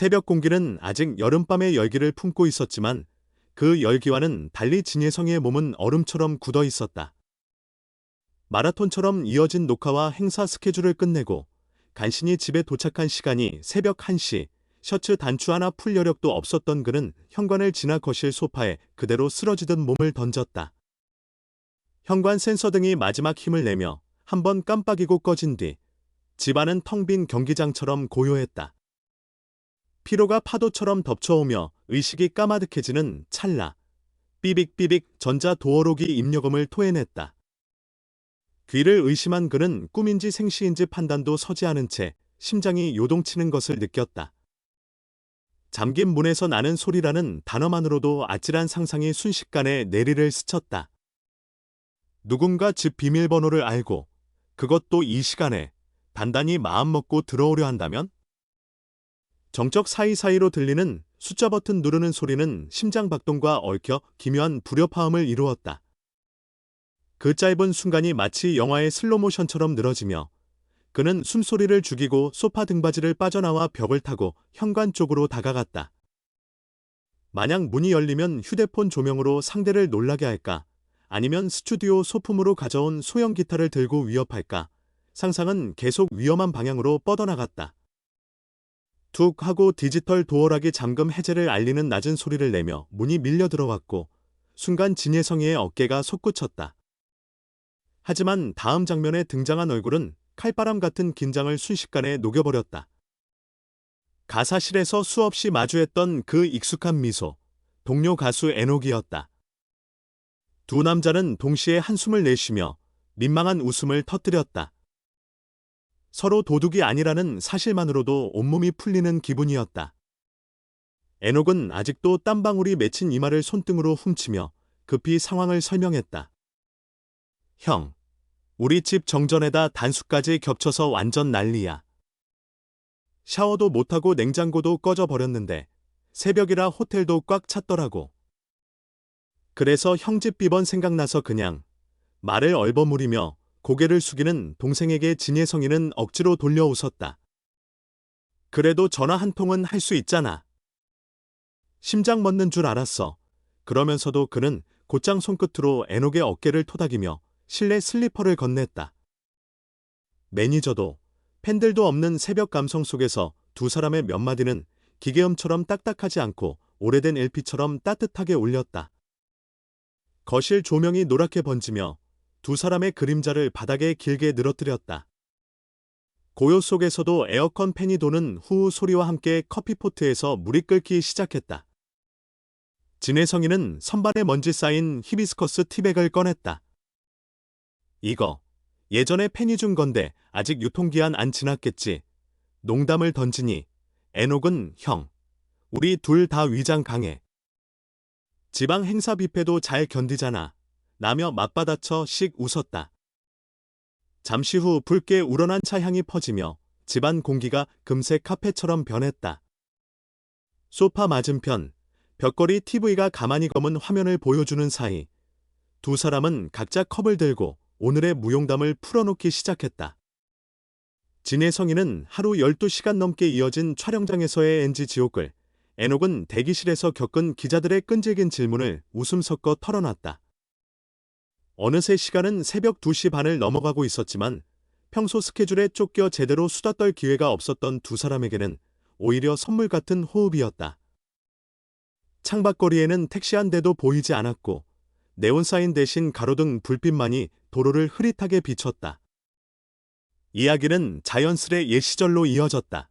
새벽 공기는 아직 여름밤의 열기를 품고 있었지만 그 열기와는 달리 진예성의 몸은 얼음처럼 굳어 있었다. 마라톤처럼 이어진 녹화와 행사 스케줄을 끝내고 간신히 집에 도착한 시간이 새벽 1시, 셔츠 단추 하나 풀 여력도 없었던 그는 현관을 지나 거실 소파에 그대로 쓰러지듯 몸을 던졌다. 현관 센서 등이 마지막 힘을 내며 한 번 깜빡이고 꺼진 뒤 집안은 텅 빈 경기장처럼 고요했다. 피로가 파도처럼 덮쳐오며 의식이 까마득해지는 찰나. 삐빅삐빅 전자 도어록이 입력음을 토해냈다. 귀를 의심한 그는 꿈인지 생시인지 판단도 서지 않은 채 심장이 요동치는 것을 느꼈다. 잠긴 문에서 나는 소리라는 단어만으로도 아찔한 상상이 순식간에 내리를 스쳤다. 누군가 집 비밀번호를 알고 그것도 이 시간에 단단히 마음먹고 들어오려 한다면? 정적 사이사이로 들리는 숫자 버튼 누르는 소리는 심장 박동과 얽혀 기묘한 불협화음을 이루었다. 그 짧은 순간이 마치 영화의 슬로모션처럼 늘어지며 그는 숨소리를 죽이고 소파 등받이를 빠져나와 벽을 타고 현관 쪽으로 다가갔다. 만약 문이 열리면 휴대폰 조명으로 상대를 놀라게 할까? 아니면 스튜디오 소품으로 가져온 소형 기타를 들고 위협할까? 상상은 계속 위험한 방향으로 뻗어나갔다. 툭 하고 디지털 도어락이 잠금 해제를 알리는 낮은 소리를 내며 문이 밀려 들어왔고 순간 진예성이의 어깨가 솟구쳤다. 하지만 다음 장면에 등장한 얼굴은 칼바람 같은 긴장을 순식간에 녹여버렸다. 가사실에서 수없이 마주했던 그 익숙한 미소, 동료 가수 에녹이었다. 두 남자는 동시에 한숨을 내쉬며 민망한 웃음을 터뜨렸다. 서로 도둑이 아니라는 사실만으로도 온몸이 풀리는 기분이었다. 에녹은 아직도 땀방울이 맺힌 이마를 손등으로 훔치며 급히 상황을 설명했다. 형, 우리 집 정전에다 단수까지 겹쳐서 완전 난리야. 샤워도 못하고 냉장고도 꺼져버렸는데 새벽이라 호텔도 꽉 찼더라고. 그래서 형집 비번 생각나서 그냥 말을 얼버무리며 고개를 숙이는 동생에게 진예성이는 억지로 돌려 웃었다. 그래도 전화 한 통은 할 수 있잖아. 심장 멎는 줄 알았어. 그러면서도 그는 곧장 손끝으로 에녹의 어깨를 토닥이며 실내 슬리퍼를 건넸다. 매니저도 팬들도 없는 새벽 감성 속에서 두 사람의 몇 마디는 기계음처럼 딱딱하지 않고 오래된 LP처럼 따뜻하게 울렸다. 거실 조명이 노랗게 번지며 두 사람의 그림자를 바닥에 길게 늘어뜨렸다. 고요 속에서도 에어컨 팬이 도는 후우 소리와 함께 커피포트에서 물이 끓기 시작했다. 진혜성이는 선반에 먼지 쌓인 히비스커스 티백을 꺼냈다. 이거 예전에 팬이 준 건데 아직 유통기한 안 지났겠지. 농담을 던지니 에녹은 형. 우리 둘 다 위장 강해. 지방 행사 뷔페도 잘 견디잖아. 라며 맞받아쳐 씩 웃었다. 잠시 후 붉게 우러난 차 향이 퍼지며 집안 공기가 금세 카페처럼 변했다. 소파 맞은편, 벽걸이 TV가 가만히 검은 화면을 보여주는 사이 두 사람은 각자 컵을 들고 오늘의 무용담을 풀어놓기 시작했다. 진혜성이는 하루 12시간 넘게 이어진 촬영장에서의 NG 지옥을 에녹은 대기실에서 겪은 기자들의 끈질긴 질문을 웃음 섞어 털어놨다. 어느새 시간은 새벽 2시 반을 넘어가고 있었지만 평소 스케줄에 쫓겨 제대로 수다 떨 기회가 없었던 두 사람에게는 오히려 선물 같은 호흡이었다. 창밖거리에는 택시 한 대도 보이지 않았고 네온사인 대신 가로등 불빛만이 도로를 흐릿하게 비췄다. 이야기는 자연스레 옛 시절로 이어졌다.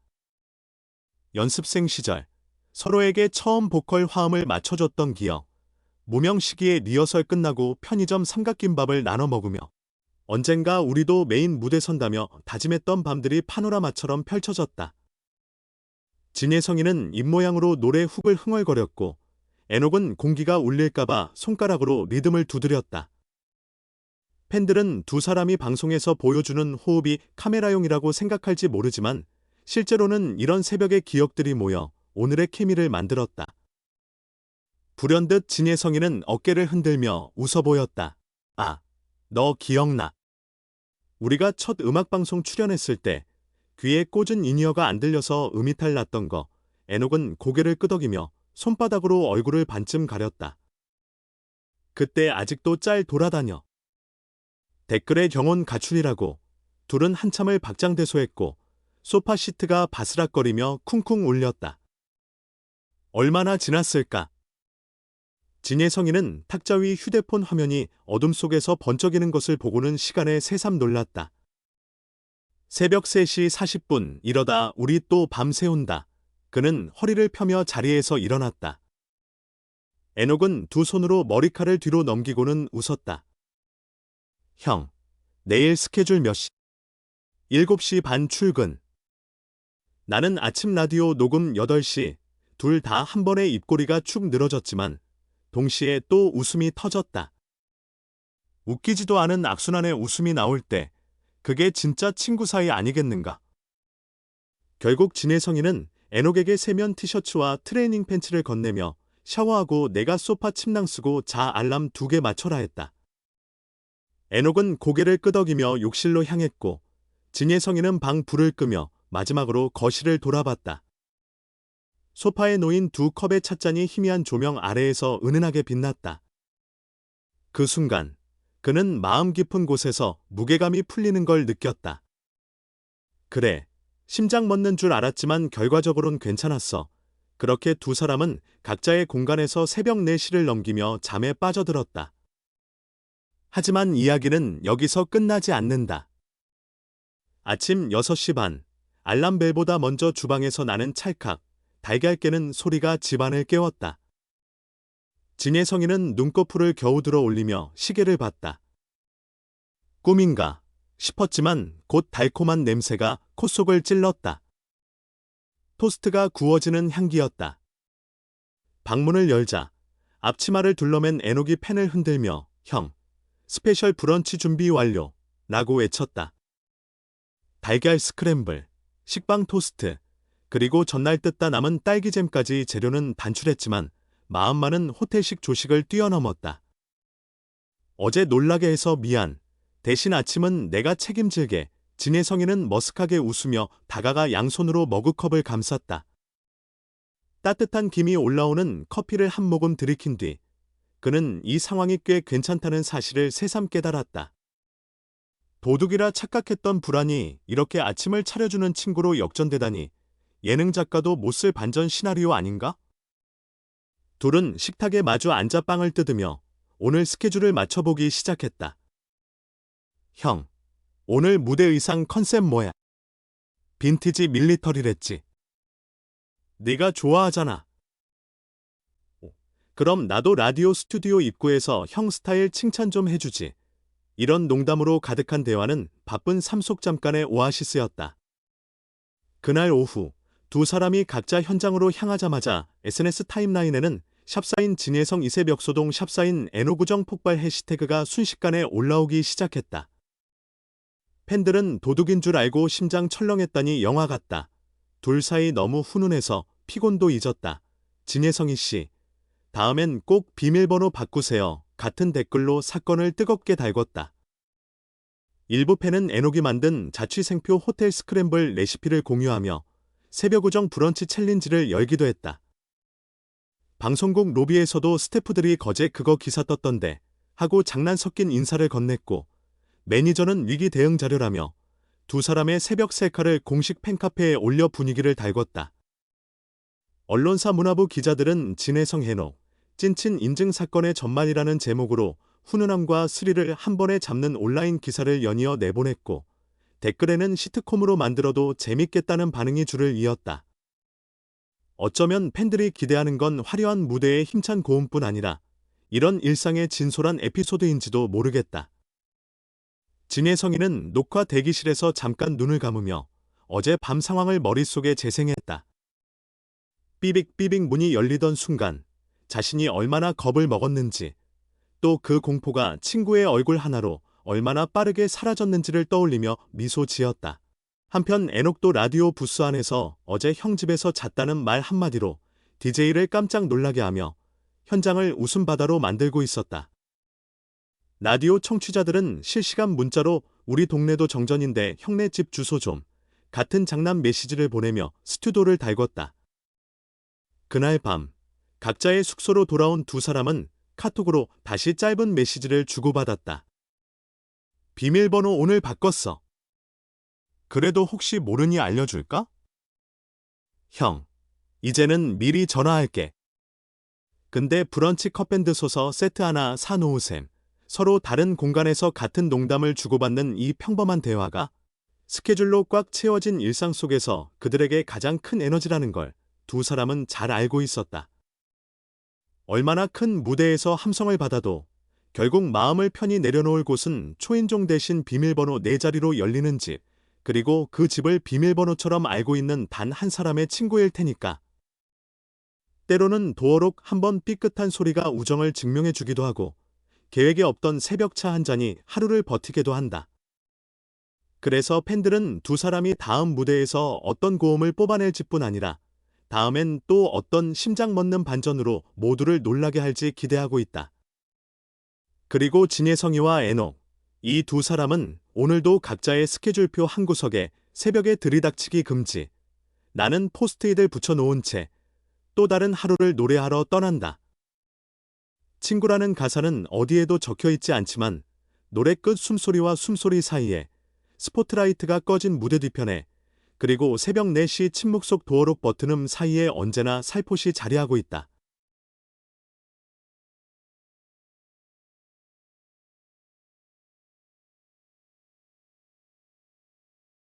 연습생 시절 서로에게 처음 보컬 화음을 맞춰줬던 기억. 무명 시기에 리허설 끝나고 편의점 삼각김밥을 나눠 먹으며 언젠가 우리도 메인 무대 선다며 다짐했던 밤들이 파노라마처럼 펼쳐졌다. 진예성이는 입모양으로 노래 훅을 흥얼거렸고 에녹은 공기가 울릴까봐 손가락으로 리듬을 두드렸다. 팬들은 두 사람이 방송에서 보여주는 호흡이 카메라용이라고 생각할지 모르지만 실제로는 이런 새벽의 기억들이 모여 오늘의 케미를 만들었다. 불현듯 진예성이는 어깨를 흔들며 웃어 보였다. 아, 너 기억나. 우리가 첫 음악방송 출연했을 때 귀에 꽂은 인이어가 안 들려서 음이탈 났던 거 애녹은 고개를 끄덕이며 손바닥으로 얼굴을 반쯤 가렸다. 그때 아직도 짤 돌아다녀. 댓글에 경온 가출이라고 둘은 한참을 박장대소했고 소파 시트가 바스락거리며 쿵쿵 울렸다. 얼마나 지났을까? 진예성이는 탁자 위 휴대폰 화면이 어둠 속에서 번쩍이는 것을 보고는 시간에 새삼 놀랐다. 새벽 3시 40분 이러다 우리 또 밤새운다. 그는 허리를 펴며 자리에서 일어났다. 애녹은 두 손으로 머리칼을 뒤로 넘기고는 웃었다. 형, 내일 스케줄 몇 시? 7시 반 출근. 나는 아침 라디오 녹음 8시, 둘 다 한 번에 입꼬리가 축 늘어졌지만 동시에 또 웃음이 터졌다. 웃기지도 않은 악순환의 웃음이 나올 때 그게 진짜 친구 사이 아니겠는가? 결국 진혜성이는 애녹에게 세면 티셔츠와 트레이닝 팬츠를 건네며 샤워하고 내가 소파 침낭 쓰고 자 알람 두 개 맞춰라 했다. 애녹은 고개를 끄덕이며 욕실로 향했고 진혜성이는 방 불을 끄며 마지막으로 거실을 돌아봤다. 소파에 놓인 두 컵의 찻잔이 희미한 조명 아래에서 은은하게 빛났다. 그 순간 그는 마음 깊은 곳에서 무게감이 풀리는 걸 느꼈다. 그래, 심장 멎는 줄 알았지만 결과적으론 괜찮았어. 그렇게 두 사람은 각자의 공간에서 새벽 4시를 넘기며 잠에 빠져들었다. 하지만 이야기는 여기서 끝나지 않는다. 아침 6시 반, 알람벨보다 먼저 주방에서 나는 찰칵, 달걀 깨는 소리가 집안을 깨웠다. 진혜성이는 눈꺼풀을 겨우 들어 올리며 시계를 봤다. 꿈인가 싶었지만 곧 달콤한 냄새가 콧속을 찔렀다. 토스트가 구워지는 향기였다. 방문을 열자 앞치마를 둘러맨 애녹이 펜을 흔들며 형, 스페셜 브런치 준비 완료 라고 외쳤다. 달걀 스크램블, 식빵 토스트, 그리고 전날 뜯다 남은 딸기잼까지 재료는 단출했지만 마음만은 호텔식 조식을 뛰어넘었다. 어제 놀라게 해서 미안. 대신 아침은 내가 책임질게. 진혜성이는 머쓱하게 웃으며 다가가 양손으로 머그컵을 감쌌다. 따뜻한 김이 올라오는 커피를 한 모금 들이킨 뒤 그는 이 상황이 꽤 괜찮다는 사실을 새삼 깨달았다. 도둑이라 착각했던 불안이 이렇게 아침을 차려주는 친구로 역전되다니 예능 작가도 못 쓸 반전 시나리오 아닌가? 둘은 식탁에 마주 앉아 빵을 뜯으며 오늘 스케줄을 맞춰보기 시작했다. 형, 오늘 무대 의상 컨셉 뭐야? 빈티지 밀리터리랬지. 네가 좋아하잖아. 그럼 나도 라디오 스튜디오 입구에서 형 스타일 칭찬 좀 해주지. 이런 농담으로 가득한 대화는 바쁜 삶속 잠깐의 오아시스였다. 그날 오후 두 사람이 각자 현장으로 향하자마자 SNS 타임라인에는 샵사인 진혜성 이세벽소동 샵사인 애노구정 폭발 해시태그가 순식간에 올라오기 시작했다. 팬들은 도둑인 줄 알고 심장 철렁했다니 영화 같다. 둘 사이 너무 훈훈해서 피곤도 잊었다. 진혜성이 씨. 다음엔 꼭 비밀번호 바꾸세요. 같은 댓글로 사건을 뜨겁게 달궜다. 일부 팬은 애녹이 만든 자취생표 호텔 스크램블 레시피를 공유하며 새벽 우정 브런치 챌린지를 열기도 했다. 방송국 로비에서도 스태프들이 거제 그거 기사 떴던데 하고 장난 섞인 인사를 건넸고 매니저는 위기 대응 자료라며 두 사람의 새벽 셀카를 공식 팬카페에 올려 분위기를 달궜다. 언론사 문화부 기자들은 진해성 해노, 찐친 인증 사건의 전말이라는 제목으로 훈훈함과 스릴을 한 번에 잡는 온라인 기사를 연이어 내보냈고 댓글에는 시트콤으로 만들어도 재밌겠다는 반응이 줄을 이었다. 어쩌면 팬들이 기대하는 건 화려한 무대의 힘찬 고음뿐 아니라 이런 일상의 진솔한 에피소드인지도 모르겠다. 진혜성이는 녹화 대기실에서 잠깐 눈을 감으며 어제 밤 상황을 머릿속에 재생했다. 삐빅삐빅 문이 열리던 순간 자신이 얼마나 겁을 먹었는지 또 그 공포가 친구의 얼굴 하나로 얼마나 빠르게 사라졌는지를 떠올리며 미소 지었다. 한편 애녹도 라디오 부스 안에서 어제 형 집에서 잤다는 말 한마디로 DJ를 깜짝 놀라게 하며 현장을 웃음바다로 만들고 있었다. 라디오 청취자들은 실시간 문자로 우리 동네도 정전인데 형네 집 주소 좀 같은 장난 메시지를 보내며 스튜디오를 달궜다. 그날 밤 각자의 숙소로 돌아온 두 사람은 카톡으로 다시 짧은 메시지를 주고받았다. 비밀번호 오늘 바꿨어. 그래도 혹시 모르니 알려줄까? 형, 이제는 미리 전화할게. 근데 브런치 컵밴드 소서 세트 하나 사놓으셈. 서로 다른 공간에서 같은 농담을 주고받는 이 평범한 대화가 스케줄로 꽉 채워진 일상 속에서 그들에게 가장 큰 에너지라는 걸 두 사람은 잘 알고 있었다. 얼마나 큰 무대에서 함성을 받아도 결국 마음을 편히 내려놓을 곳은 초인종 대신 비밀번호 네 자리로 열리는 집, 그리고 그 집을 비밀번호처럼 알고 있는 단 한 사람의 친구일 테니까. 때로는 도어록 한 번 삐끗한 소리가 우정을 증명해 주기도 하고, 계획에 없던 새벽차 한 잔이 하루를 버티게도 한다. 그래서 팬들은 두 사람이 다음 무대에서 어떤 고음을 뽑아낼지 뿐 아니라 다음엔 또 어떤 심장 멎는 반전으로 모두를 놀라게 할지 기대하고 있다. 그리고 진혜성이와 애녹, 이두 사람은 오늘도 각자의 스케줄표 한 구석에 새벽에 들이닥치기 금지. 나는 포스트잇을 붙여놓은 채 또 다른 하루를 노래하러 떠난다. 친구라는 가사는 어디에도 적혀 있지 않지만 노래 끝 숨소리와 숨소리 사이에 스포트라이트가 꺼진 무대 뒤편에 그리고 새벽 4시 침묵 속 도어록 버튼음 사이에 언제나 살포시 자리하고 있다.